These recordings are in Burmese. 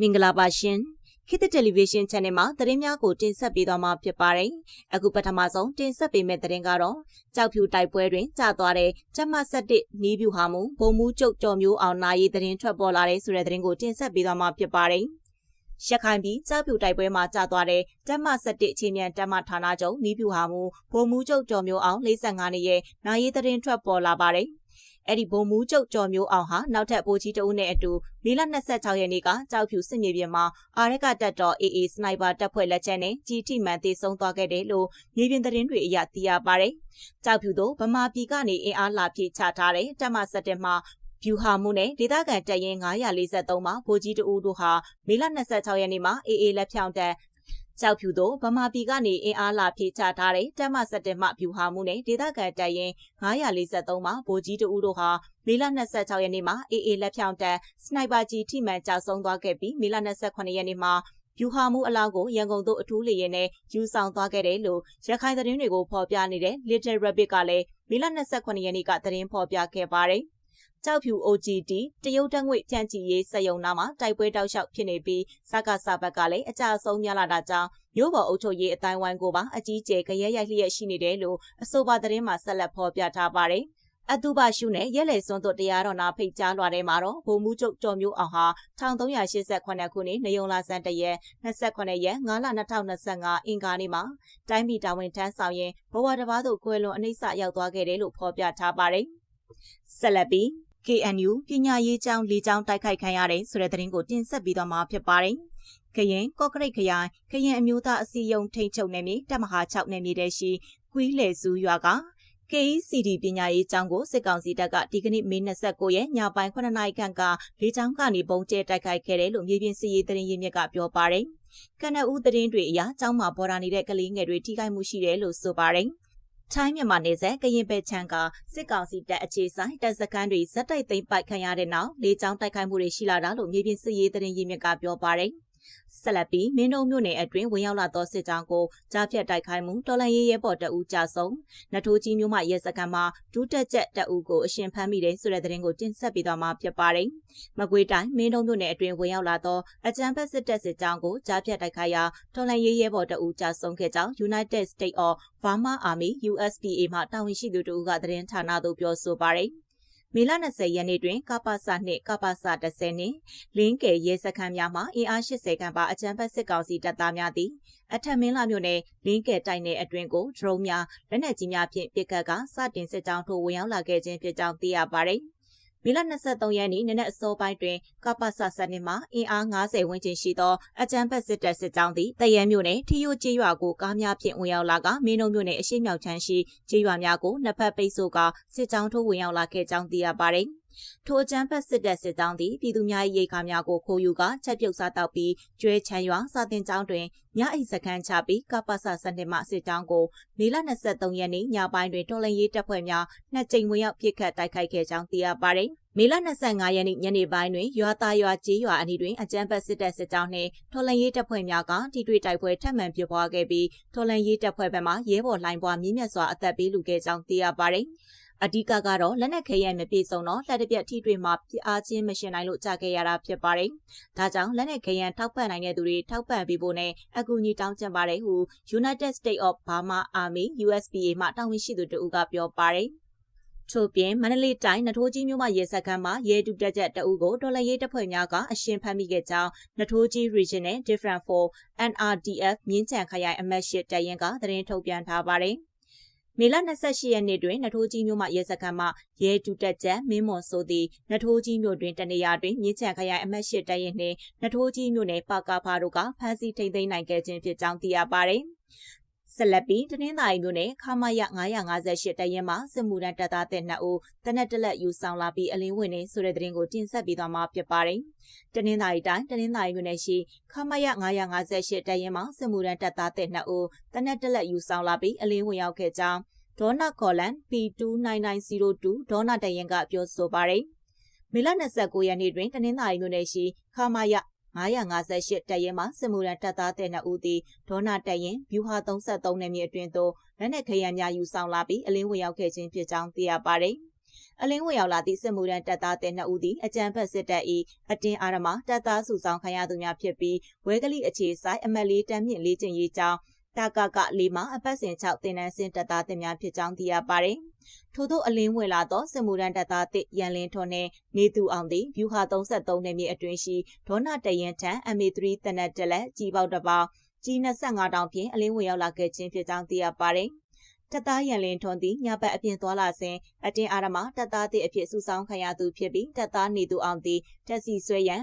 မင်္ဂလာပါရှင်ခေတ်သစ်တယ်လီဗီရှင်း channel မှာသတင်းများကိုတင်ဆက်ပေးသွားမှာဖြစ်ပါတယ်အခုပထမဆုံးတင်ဆက်ပေးမယ့်သတင်းကတော့ကြောက်ဖြူတိုက်ပွဲတွင်ကြာသွားတဲ့ကျမဆက်တစ်နီးပြူဟာမူဘုံမူကျုပ်ကျော်မျိုးအောင်နာရီသတင်းထွက်ပေါ်လာတဲ့ဆိုတဲ့သတင်းကိုတင်ဆက်ပေးသွားမှာဖြစ်ပါတယ်ရခိုင်ပြည်ကြောက်ဖြူတိုက်ပွဲမှာကြာသွားတဲ့တမဆက်တစ်ချင်းမြန်တမဌာနချုပ်နီးပြူဟာမူဘုံမူကျုပ်ကျော်မျိုးအောင်45နှစ်ရဲ့နာရီသတင်းထွက်ပေါ်လာပါတယ် အဲ့ဒီဘုံမူကျုပ်ကျော်မျိုးအောင်ဟာနောက်ထပ်ပိုးကြီးတအုပ်နဲ့အတူမေလ26ရက်နေ့ကကြောက်ဖြူစစ်မြေပြင်မှာအာရကတပ်တော် AA စနိုက်ပါတပ်ဖွဲ့လက်ချက်နဲ့ကြီးထိမှန်တေဆုံးသွားခဲ့တယ်လို့မြေပြင်သတင်းတွေအရသိရပါတယ်။ကြောက်ဖြူတို့ဗမာပြည်ကနေအင်အားလာပြေချထားတဲ့တပ်မဆက်တက်မှာဗျူဟာမှုနဲ့ဒေသခံတပ်ရင်း943မှာဗိုလ်ကြီးတအူးတို့ဟာမေလ26ရက်နေ့မှာ AA လက်ဖြောင်းတပ် ကြောက်ဖြူတို့ဗမာပြည်ကနေအင်အားလာဖြည့်ချထားတဲ့တမဆက်တင်မှဗျူဟာမှုနဲ့ဒေသခံတပ်ရင်း943မှာဗိုလ်ကြီးတဦးတို့ဟာမေလ26ရက်နေ့မှာအေအေလက်ဖြောင်းတပ်စနိုက်ပါကြီးထိမှန်ကြောက်ဆုံးသွားခဲ့ပြီးမေလ28ရက်နေ့မှာဗျူဟာမှုအလောက်ကိုရန်ကုန်သို့အထူးလေယာဉ်နဲ့ယူဆောင်သွားခဲ့တယ်လို့ရခိုင်သတင်းတွေကိုဖော်ပြနေတဲ့ Little Rabbit ကလည်းမေလ28ရက်နေ့ကသတင်းဖော်ပြခဲ့ပါတယ်။ ကြောက်ဖြူ OGD တရုတ်တငွေကြံ့ကြည်ရေးစက်ရုံနာမှာတိုက်ပွဲတောက်လျှောက်ဖြစ်နေပြီးစကားစာဘက်ကလည်းအကြအဆုံးများလာတာကြောင့်မြို့ပေါ်အုပ်ချုပ်ရေးအတိုင်းဝိုင်းကိုပါအကြီးကျယ်ကြရဲရိုက်လျက်ရှိနေတယ်လို့အဆိုပါသတင်းမှာဆက်လက်ဖော်ပြထားပါတယ်။အတူပါရှုနဲ့ရဲလေစွန်းတို့တရားတော်နာဖိတ်ကြားလွှာထဲမှာတော့ဗိုလ်မှူးချုပ်ကျော်မျိုးအောင်ဟာ1388ခုနှစ်နေုံလာစံတရက်28ရက်9လ2025အင်္ဂါနေ့မှာတိုင်းပြည်တာဝန်ထမ်းဆောင်ရင်ဘဝတစ်ပါးသို့ကွယ်လွန်အနှိမ့်စရောက်သွားခဲ့တယ်လို့ဖော်ပြထားပါတယ်။ဆက်လက်ပြီး KNU ပညာရေးကျောင်း၄ကျောင်းတိုက်ခိုက်ခံရတယ်ဆိုတဲ့သတင်းကိုတင်ဆက်ပြီးတော့မှာဖြစ်ပါတယ်။ကရင်ကော့ကရိတ်ခရိုင်ကရင်အမျိုးသားအစည်းအရုံးထိန်းချုပ်နယ်မြေတပ်မဟာ6နယ်မြေတဲရှိကွီးလေစုရွာက KECD ပညာရေးကျောင်းကိုစစ်ကောင်စီတပ်ကဒီကနေ့မေ29ရက်ညပိုင်း9နာရီခန့်ကလေကြောင်းကနေပုံကျဲတိုက်ခိုက်ခဲ့တယ်လို့မြေပြင်စစ်ရေးသတင်းရင်းမြစ်ကပြောပါတယ်။ကနအူးသတင်းတွေအရကျောင်းမှာပေါ်တာနေတဲ့ကလေးငယ်တွေထိခိုက်မှုရှိတယ်လို့ဆိုပါတယ်။ ထိုင်းမြန်မာနယ်စပ်ကရင်ဘက်ချမ်းကစစ်ကောင်စီတပ်အခြေဆိုင်တပ်စခန်းတွေဇက်တိုက်သိမ်းပိုက်ခံရတဲ့နောက်လေကြောင်းတိုက်ခိုက်မှုတွေရှိလာတာလို့မြေပြင်စစ်ရေးသတင်းရင်းမြစ်ကပြောပါတယ်။ ဆက်လက်ပြီးမင်းတို့မြို့နယ်အတွင်းဝင်ရောက်လာသောစစ်ကြောင်းကိုကြားဖြတ်တိုက်ခိုက်မှုတော်လန်ရေးရဲဘော်တအူးကြဆုံးနထိုးကြီးမြို့မှရဲစခန်းမှာဒုတက်ချက်တအူးကိုအရှင်ဖမ်းမိတယ်ဆိုတဲ့သတင်းကိုတင်ဆက်ပေးသွားမှာဖြစ်ပါတယ်။မကွေးတိုင်းမင်းတို့မြို့နယ်အတွင်းဝင်ရောက်လာသောအကြမ်းဖက်စစ်တပ်စစ်ကြောင်းကိုကြားဖြတ်တိုက်ခိုက်ရာတော်လန်ရေးရဲဘော်တအူးကြဆုံးခဲ့ကြောင်း United States of Burma Army USPA မှတာဝန်ရှိသူတို့ကသတင်းဌာနသို့ပြောဆိုပါတယ်။ မေလ20ရက်နေ့တွင်ကပ္ပစနှင့်ကပ္ပစ10နှင့်လင်းကယ်ရဲစခန်းများမှအင်အား80ခန့်ပါအကြမ်းဖက်စစ်ကောင်စီတပ်သားများသည်အထက်မင်းလာမြို့နယ်လင်းကယ်တိုက်နယ်အတွင်းကိုဒရုန်းများလက်နက်ကြီးများဖြင့်ပစ်ခတ်ကစတင်စစ်ကြောင်းထိုးဝင်ရောက်လာခဲ့ခြင်းဖြစ်ကြောင်းသိရပါသည် မေလ23ရက်နေ့နနက်အစောပိုင်းတွင်ကပ္ပစစနစ်မှာအင်အား90ဝန်းကျင်ရှိသောအကြမ်းဖက်စစ်တပ်စစ်ကြောင်းသည်တရန်မြို့နယ်ထီယိုကျေးရွာကိုကားများဖြင့်ဝင်ရောက်လာကမင်းတို့မြို့နယ်အရှိမြောက်ချမ်းရှိကျေးရွာများကိုနှစ်ဖက်ပိတ်ဆို့ကစစ်ကြောင်းထိုးဝင်ရောက်လာခဲ့ကြောင်းသိရပါသည်။ ထိုအကြမ်းဖက်စစ်တပ်စစ်တောင်းသည်ပြည်သူများ၏ရိတ်ခါများကိုခိုးယူကချက်ပြုတ်စားတောက်ပြီးကျွဲချမ်းရွာစာတင်ကျောင်းတွင်ညအိစခန်းချပြီးကပ္ပစစနစ်မှစစ်တောင်းကိုမေလ23ရက်နေ့ညပိုင်းတွင်တော်လရင်ရေးတပ်ဖွဲ့များနှစ်ကြိမ်ဝင်ရောက်ပစ်ခတ်တိုက်ခိုက်ခဲ့ကြောင်းသိရပါတယ်။မေလ25ရက်နေ့ညနေပိုင်းတွင်ရွာသားရွာကျေးရွာအနီးတွင်အကြမ်းဖက်စစ်တပ်စစ်ကြောင်းနှင့်တော်လန်ရေးတပ်ဖွဲ့များကထိတွေ့တိုက်ပွဲထပ်မံဖြစ်ပွားခဲ့ပြီးတော်လန်ရေးတပ်ဖွဲ့ဘက်မှရဲဘော်လှိုင်းပွားမြင့်မြတ်စွာအသက်ပေးလူခဲ့ကြောင်းသိရပါတယ်။ အဓိကကတော့လက်နက်ခဲယမ်းမပြေဆုံးတော့လက်တပြက်ထိတွေ့မှာပြအားချင်းမရှင်နိုင်လို့ကြာခဲ့ရတာဖြစ်ပါတယ်။ဒါကြောင့်လက်နက်ခဲယမ်းထောက်ပံ့နိုင်တဲ့သူတွေထောက်ပံ့ပေးဖို့နဲ့အကူအညီတောင်းကြပါတယ်ဟု United States of Burma Army USPA မှတာဝန်ရှိသူတို့ကပြောပါတယ်။ထို့ပြင်မန္တလေးတိုင်းနထိုးကြီးမြို့မှာရဲစခန်းမှာရဲတူတက်ချက်တအုပ်ကိုဒေါ်လာရေးတပ်ဖွဲ့များကအရှင်ဖမ်းမိခဲ့ကြောင်းနထိုးကြီး Regional Different for NRDF မြင်းချံခရိုင်အမတ်ရှိတရင်ကသတင်းထုတ်ပြန်ထားပါတယ်။ မေလ28ရက်နေ့တွင်နထိုးကြီးမြို့မှရဲစခန်းမှရဲတူတက်ချက်မင်းမွန်ဆိုသည်နထိုးကြီးမြို့တွင်တနေရာတွင်မြင်းချံခရိုင်အမတ်ရှိတရင်နှင့်နထိုးကြီးမြို့နယ်ပါကာဖာတို့ကဖမ်းဆီးထိန်သိမ်းနိုင်ခဲ့ခြင်းဖြစ်ကြောင်းသိရပါသည် ဆက်လက်ပြီးတနင်္သာရီမြို့နယ်ခမာရ958တရင်မှာစစ်မှုထမ်းတပ်သားတဲ့နှစ်ဦးတနက်တလက်ယူဆောင်လာပြီးအလင်းဝင်နေဆိုတဲ့သတင်းကိုတင်ဆက်ပေးသွားမှာဖြစ်ပါတယ်။တနင်္သာရီတိုင်းတနင်္သာရီမြို့နယ်ရှိခမာရ958တရင်မှာစစ်မှုထမ်းတပ်သားတဲ့နှစ်ဦးတနက်တလက်ယူဆောင်လာပြီးအလင်းဝင်ရောက်ခဲ့ကြောင်းဒေါနာကော်လန် P29902 ဒေါနာတရင်ကပြောဆိုပါတယ်။မေလ29ရက်နေ့တွင်တနင်္သာရီမြို့နယ်ရှိခမာရ 958တပ်ရဲမှစစ်မှုရန်တပ်သားတဲ့နှစ်ဦးသည်ဒေါနာတပ်ရင်ဗျူဟာ33နယ်မြေအတွင်းသို့လက်နက်ခဲယမ်းများယူဆောင်လာပြီးအလင်းဝင်ရောက်ခဲ့ခြင်းဖြစ်ကြောင်းသိရပါတယ်အလင်းဝင်ရောက်လာသည့်စစ်မှုရန်တပ်သားတဲ့နှစ်ဦးသည်အကြံဖက်စစ်တပ်၏အတင်းအာရမတပ်သားစုဆောင်ခံရသူများဖြစ်ပြီးဝဲကလေးအခြေဆိုင်အမတ်လေးတမ်းမြင့်လေးကျင်ရေးကြောင်း တာကကလေးမှာအပတ်စဉ်6တင်နန်းစင်တပ်သားတင်များဖြစ်ကြောင်းသိရပါတယ်။ထို့သောအလင်းဝင်လာသောစစ်မှုရန်တပ်သားတစ်ရန်လင်းထွန်းနှင့်နေသူအောင်သည်ဗျူဟာ33နှစ်မြေအတွင်းရှိဒေါနာတရင်ထံ MA3 တနက်တလက်ကြီးပေါက်တစ်ပေါက်ကြီး25တောင်ဖြင့်အလင်းဝင်ရောက်လာခဲ့ခြင်းဖြစ်ကြောင်းသိရပါတယ်။တပ်သားရန်လင်းထွန်းသည်ညဘက်အပြင်သွားလာစဉ်အတင်းအာရမတပ်သားသည့်အဖြစ်စုဆောင်းခံရသူဖြစ်ပြီးတပ်သားနေသူအောင်သည်တက်စီဆွဲရန်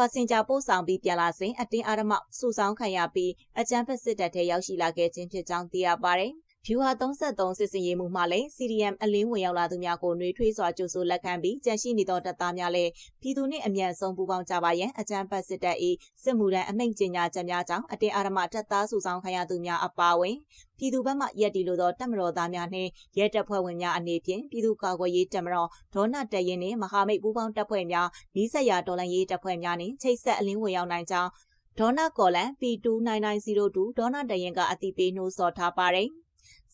ပါစင်ဂျာပို့ဆောင်ပြီးပြန်လာစဉ်အတင်းအာရမစုဆောင်းခံရပြီးအကြမ်းဖက်စစ်တပ်ထဲရောက်ရှိလာခဲ့ခြင်းဖြစ်ကြောင်းသိရပါတယ်။ ဖြူဟာ33စစ်စင်ရေးမှုမှလည်း CDM အလင်းဝင်ရောက်လာသူများကိုနှွေးထွေးစွာကြိုဆိုလက်ခံပြီးကြန့်ရှိနေသောတပ်သားများလည်းပြည်သူနှင့်အမြန်ဆုံးပူးပေါင်းကြပါရန်အကြမ်းဖက်စစ်တပ်၏စစ်မှုထမ်းအမိန့်ကြေညာချက်များကြောင့်အတင်းအာရမတပ်သားစုဆောင်ခံရသူများအပါအဝင်ပြည်သူဘက်မှရက်တီလိုသောတပ်မတော်သားများနှင့်ရဲတပ်ဖွဲ့ဝင်များအနေဖြင့်ပြည်သူ့ကာကွယ်ရေးတပ်မတော်ဒေါနတရင်နှင့်မဟာမိတ်ပူးပေါင်းတပ်ဖွဲ့များနီးစပ်ရာတော်လှန်ရေးတပ်ဖွဲ့များနှင့်ချိတ်ဆက်အလင်းဝင်ရောက်နိုင်ကြောင်းဒေါနာကော်လန် P29902 ဒေါနာတရင်ကအတိပေးနှိုးဆော်ထားပါတယ်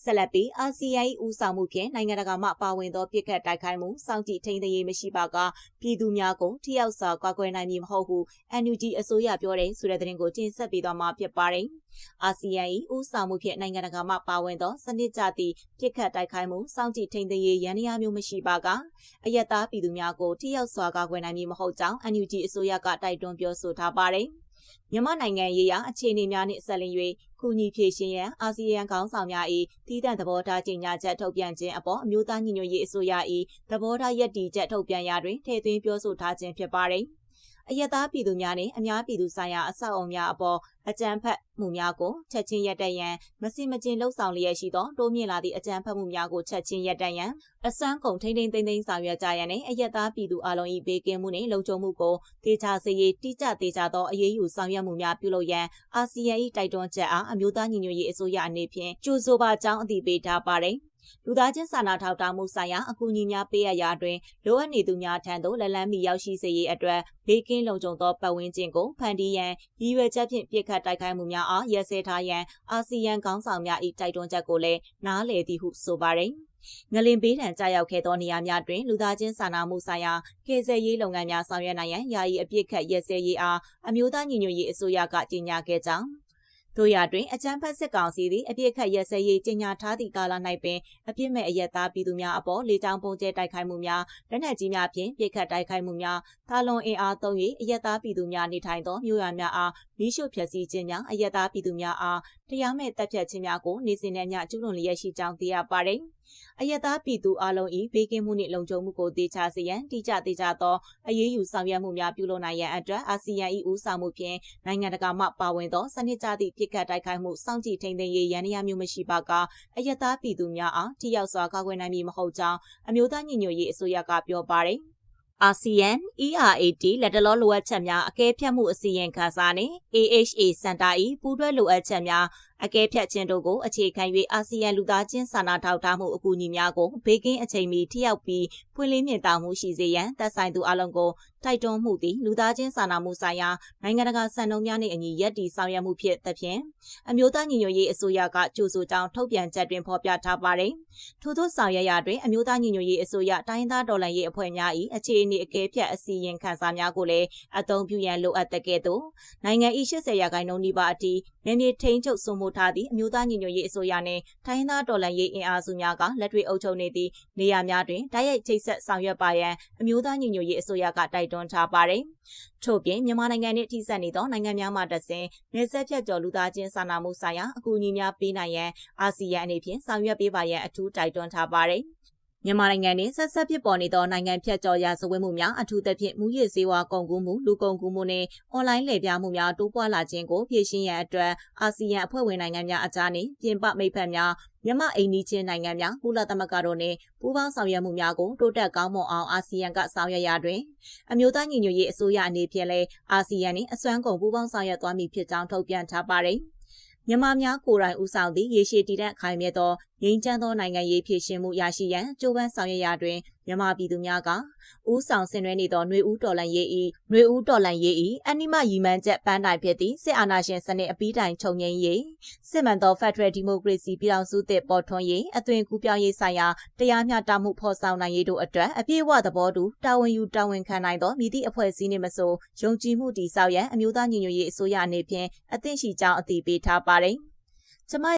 ဆက်လက်ပြီးအာဆီယံ၏ဦးဆောင်မှုဖြင့်နိုင်ငံတကာမှပါဝင်သောပြစ်ခတ်တိုက်ခိုက်မှုစောင့်ကြည့်ထိန်းသိမ်းရေးမရှိပါကပြည်သူများကိုထိရောက်စွာကွာကွယ်နိုင်မည်မဟုတ်ဟု NUG အစိုးရပြောတဲ့ဆိုတဲ့သတင်းကိုတင်ဆက်ပေးသွားမှာဖြစ်ပါတယ်။အာဆီယံ၏ဦးဆောင်မှုဖြင့်နိုင်ငံတကာမှပါဝင်သောစနစ်ကျသည့်ပြစ်ခတ်တိုက်ခိုက်မှုစောင့်ကြည့်ထိန်းသိမ်းရေးရန်ရာမျိုးမရှိပါကအယက်သားပြည်သူများကိုထိရောက်စွာကွာကွယ်နိုင်မည်မဟုတ်ကြောင်း NUG အစိုးရကတိုက်တွန်းပြောဆိုထားပါတယ်။ မြန်မာနိုင်ငံရေးရာအခြေအနေများနှင့်ဆက်လျင်၍ကုညီဖြည့်ရှင်ရန်အာဆီယံခေါင်းဆောင်များ၏တည်တံ့သဘောထားကြေညာချက်ထုတ်ပြန်ခြင်းအပေါ်အမျိုးသားညီညွတ်ရေးအစိုးရ၏သဘောထားယက်တီချက်ထုတ်ပြန်ရာတွင်ထည့်သွင်းပြောဆိုထားခြင်းဖြစ်ပါသည်။ အယက်သားပြည်သူများနှင့်အများပြည်သူဆိုင်ရာအဆောက်အုံများအပေါ်အကြမ်းဖက်မှုများကိုချက်ချင်းရပ်တန့်ရန်မစင်မကျင်လှုပ်ဆောင်လျက်ရှိသောတိုးမြင့်လာသည့်အကြမ်းဖက်မှုများကိုချက်ချင်းရပ်တန့်ရန်အစမ်းကုန်ထိမ့်ထိမ့်သိမ့်သိမ့်ဆောင်ရွက်ကြရန်နှင့်အယက်သားပြည်သူအလုံး၏ဘေးကင်းမှုနှင့်လုံခြုံမှုကိုတေချာစေရေးတိကျတေချာသောအရေးယူဆောင်ရွက်မှုများပြုလုပ်ရန်အာဆီယံ၏တိုက်တွန်းချက်အားအမျိုးသားညီညွတ်ရေးအစိုးရအနေဖြင့်ကြိုးဆိုပါကြောင်းအသိပေးထားပါသည် လူသားချင်းစာနာထောက်ထားမှုဆိုင်ရာအကူအညီများပေးရရာတွင်လိုအပ်နေသူများထံသို့လက်လန်းမီရောက်ရှိစေရေးအတွက်ဘေးကင်းလုံခြုံသောပတ်ဝန်းကျင်ကိုဖန်တီးရန်ရည်ရွယ်ချက်ဖြင့်ပြစ်ခတ်တိုက်ခိုက်မှုများအားရက်စဲထားရန်အာဆီယံခေါင်းဆောင်များ၏တိုက်တွန်းချက်ကိုလည်းနားလည်သည်ဟုဆိုပါရယ်ငလင်ပေးထံကြာရောက်ခဲ့သောနေရာများတွင်လူသားချင်းစာနာမှုဆိုင်ရာကယ်ဆယ်ရေးလုပ်ငန်းများဆောင်ရွက်နိုင်ရန်ယာယီအပြစ်ခတ်ရက်စဲရေးအားအမျိုးသားညီညွတ်ရေးအစိုးရကကြေညာခဲ့ကြောင်း တို့ရတွင်အကြမ်းဖက်စစ်ကောင်စီသည်အပြစ်ခတ်ရက်စဲရေးကြီးညာထားသည့်ကာလ၌ပင်အပြစ်မဲ့အရက်သားပြည်သူများအပေါ်လေကြောင်းပုံကျဲတိုက်ခိုက်မှုများလက်နက်ကြီးများဖြင့်ပြစ်ခတ်တိုက်ခိုက်မှုများသာလွန်အင်အားသုံး၍အရက်သားပြည်သူများနေထိုင်သောမြို့ရွာများအားမိရှုဖျက်ဆီးခြင်းများအရက်သားပြည်သူများအားတရားမဲ့တပ်ဖြတ်ခြင်းများကိုနေစဉ်နဲ့မျှကျူးလွန်လျက်ရှိကြောင်းသိရပါသည်အယက်သားပြည်သူအလုံး၏ဘေးကင်းမှုနှင့်လုံခြုံမှုကိုတေချာစေရန်တိကျတေချာသောအရေးယူဆောင်ရွက်မှုများပြုလုပ်နိုင်ရန်အတွက်အာဆီယံ၏ဦးဆောင်မှုဖြင့်နိုင်ငံတကာမှပါဝင်သောစနစ်ကျသည့်ပြစ်ခတ်တိုက်ခိုက်မှုစောင့်ကြည့်ထိန်းသိမ်းရေးရန်ရာမျိုးမရှိပါကအယက်သားပြည်သူများအားထိရောက်စွာကာကွယ်နိုင်မည်မဟုတ်ကြောင်းအမျိုးသားညီညွတ်ရေးအစိုးရကပြောပါရယ် အာဆီယံ ERAT လက်တလောလိုအပ်ချက်များအကဲဖြတ်မှုအစီရင်ခံစာနှင့် AHA စင်တာ၏ပူးတွဲလိုအပ်ချက်များအကဲဖြတ်ခြင်းတို့ကိုအခြေခံ၍အာဆီယံလူသားချင်းစာနာထောက်ထားမှုအကူအညီများကိုဘေးကင်းအချိန်မီထိရောက်ပြီးဖွင့်လင်းမြင်သာမှုရှိစေရန်သက်ဆိုင်သူအလုံးကို တိုက်တွန်းမှုသည်လူသားချင်းစာနာမှုဆိုင်ရာနိုင်ငံတကာစံနှုန်းများနှင့်အညီရည်တည်ဆောင်ရွက်မှုဖြစ်သဖြင့်အမျိုးသားညီညွတ်ရေးအစိုးရကကြိုးဆိုကြောင်းထုတ်ပြန်ချက်တွင်ဖော်ပြထားပါတယ်။ထို့သောဆောင်ရွက်ရာတွင်အမျိုးသားညီညွတ်ရေးအစိုးရတိုင်းသားဒေါ်လာရေးအဖွဲ့များ၏အခြေအနေအကဲဖြတ်အစီရင်ခံစာများကိုလည်းအသုံးပြုရန်လိုအပ်တဲ့ကဲ့သို့နိုင်ငံ၏80ရာခိုင်နှုန်းနီးပါးအထိနယ်မြေထိန်းချုပ်စိုးမိုးထားသည့်အမျိုးသားညီညွတ်ရေးအစိုးရနှင့်တိုင်းသားတော်လှန်ရေးအင်အားစုများကလက်တွေ့အုပ်ချုပ်နေသည့်နေရာများတွင်တိုက်ရိုက်ချိတ်ဆက်ဆောင်ရွက်ပါရန်အမျိုးသားညီညွတ်ရေးအစိုးရကတိုက်တွန်းထားပါသည်။ထို့ပြင်မြန်မာနိုင်ငံနှင့်ထိစပ်နေသောနိုင်ငံများမှတဆင်နေဆက်ဖြတ်ကျော်လူသားချင်းစာနာမှုဆိုင်ရာအကူအညီများပေးနိုင်ရန်အာဆီယံအနေဖြင့်ဆောင်ရွက်ပေးပါရန်အထူးတိုက်တွန်းထားပါသည်။ မြန်မာနိုင်ငံတွင်ဆက်ဆက်ဖြစ်ပေါ်နေသောနိုင်ငံဖြတ်ကျော်ရာဇဝတ်မှုများအထူးသဖြင့်မူရစ်စေဝါကုန်ကူးမှုလူကုန်ကူးမှုနှင့်အွန်လိုင်းလှည့်ပြားမှုများတိုးပွားလာခြင်းကိုဖြေရှင်းရန်အတွက်အာဆီယံအဖွဲ့ဝင်နိုင်ငံများအကြားနှင့်ပြင်ပမိတ်ဖက်များမြန်မာအိမ်နီးချင်းနိုင်ငံများကုလသမဂ္ဂတို့နှင့်ပူးပေါင်းဆောင်ရွက်မှုများကိုတိုးတက်ကောင်းမွန်အောင်အာဆီယံကဆောင်ရွက်ရာတွင်အမျိုးသားညီညွတ်ရေးအစိုးရအနေဖြင့်လည်းအာဆီယံနှင့်အစွမ်းကုန်ပူးပေါင်းဆောင်ရွက်သွားမည်ဖြစ်ကြောင်းထုတ်ပြန်ထားပါသည်။ မြန်မာများကိုယ်တိုင်ဦးဆောင်သည့်ရေရှည်တည်တဲ့အခိုင်မြဲသောငြိမ်းချမ်းသောနိုင်ငံရေးဖြစ်ရှင်မှုရရှိရန်ကြိုးပမ်းဆောင်ရွက်ရာတွင် မြန်မာပြည်သူများကဦးဆောင်ဆင်နွှဲနေသောຫນွေဦးတော်လန်ရေးဤຫນွေဦးတော်လန်ရေးဤအနိမရီမန်းချက်ပန်းတိုင်ဖြစ်သည့်စစ်အာဏာရှင်စနစ်အပြီးတိုင်ချုပ်ငြိမ်းရေးစစ်မှန်သောဖက်ဒရယ်ဒီမိုကရေစီပြည်ထောင်စုသစ်ပေါ်ထွန်းရေးအသွင်ကူးပြောင်းရေးဆိုင်ရာတရားမျှတမှုဖော်ဆောင်နိုင်ရေးတို့အတွက်အပြည့်အဝသဘောတူတာဝန်ယူတာဝန်ခံနိုင်သောမြည်သည့်အဖွဲ့အစည်းနှင့်မဆိုယုံကြည်မှုတည်ဆောက်ရန်အမျိုးသားညီညွတ်ရေးအစိုးရအနေဖြင့်အသင့်ရှိကြောင်းအတည်ပြုထားပါတယ်။ကျမ